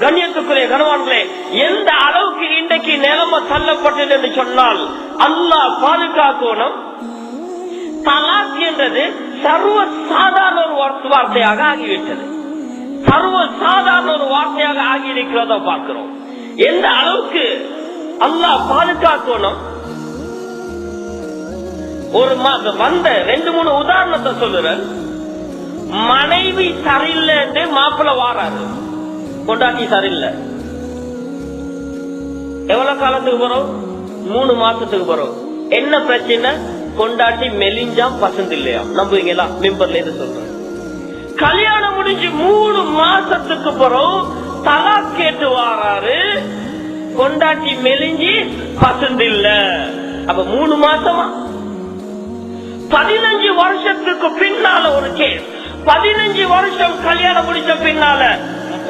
கண்ணியத்துக்குரிய கனவான்களே எந்த அளவுக்கு இன்றைக்கு நிலைமை தள்ளப்பட்டது என்று சொன்னால் அல்லாஹ் பாதுகாக்கணும். தலாக் என்றது சர்வ சாதாரண ஒரு வார்த்தையாக ஆகிவிட்டது. சர்வ சாதாரண ஒரு வார்த்தையாக ஆகி இருக்கிறத பார்க்கிறோம். எந்த அளவுக்கு அல்லாஹ் பாதுகாக்கணும்? ஒரு வந்த ரெண்டு மூணு உதாரணத்தை சொல்லுறேன். மனைவி சரியில்லைன்னு மாப்பிள்ள வாராரு. கொண்டாட்டி சரியில்லை எவ்வளவு காலத்துக்கு போறோம்? மூணு மாசத்துக்கு போறோம். என்ன பிரச்சனை? கொண்டாட்டி மெலிஞ்சா பசந்து இல்லையா? நம்புவீங்களா மிம்பர்ல இருந்து சொல்றேன் கல்யாணம் முடிஞ்சு மூணு மாசத்துக்கு பிறகு தலா கேட்டு வாராரு. கொண்டாட்டி மெலிஞ்சி பசந்து இல்ல. அப்ப மூணு மாசமா? பதினஞ்சு வருஷத்துக்கு பின்னால ஒரு கேஸ் பதினஞ்சு வருஷம் கல்யாணம் முடிச்ச பின்னால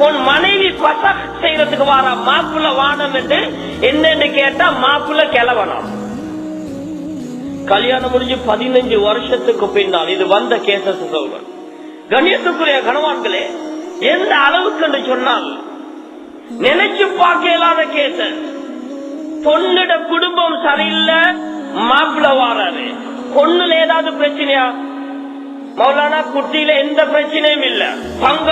உன் மனைவி பசக் செய்யறதுக்கு வார மாப்பிள்ள வானம் என்று என்னன்னு கேட்டா மாப்பிள்ள கிளவனம் கல்யாணம் முடிஞ்சு பதினஞ்சு வருஷத்துக்கு பின்னால் இது வந்த கேசஸ் சொல்றேன் கண்ணியத்துக்குரிய கணவான்களே எந்த அளவுக்கு என்று சொன்னால் நினைச்சு பார்க்க இல்லாத கேசஸ் பொண்ணுட குடும்பம் சரியில்லை மாப்பிள்ள வாராரு. பொண்ணுல ஏதாவது பிரச்சனையா? மௌலானா குட்டியில எந்த பிரச்சனையும் இல்ல. பங்க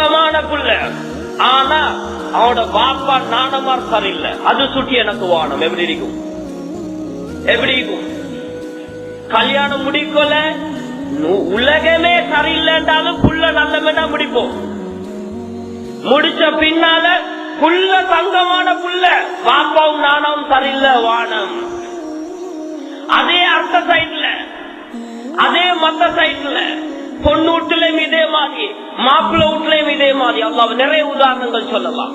அவனோட பாப்பா நாணமார் சரியில்லை அது சுட்டி எனக்கு வானம். எப்படி இருக்கும்? எப்படி இருக்கும்? கல்யாணம் முடிக்கல. உலகமே சரியில்லைன்றாலும் புள்ள நல்லமென்னா முடிப்போம். முடிச்ச பின்னால புள்ள தங்கமான புள்ள. பாப்பாவும் நானும் சரியில்லை வானம். அதே அடுத்த சைட்ல அதே மத்த சைட்ல பொண்ணு இதே மாதிரி. மாப்பிள்ள வீட்லயும் இதே மாதிரி. அல்லாஹ் நிறைய உதாரணங்கள் சொல்லலாம்.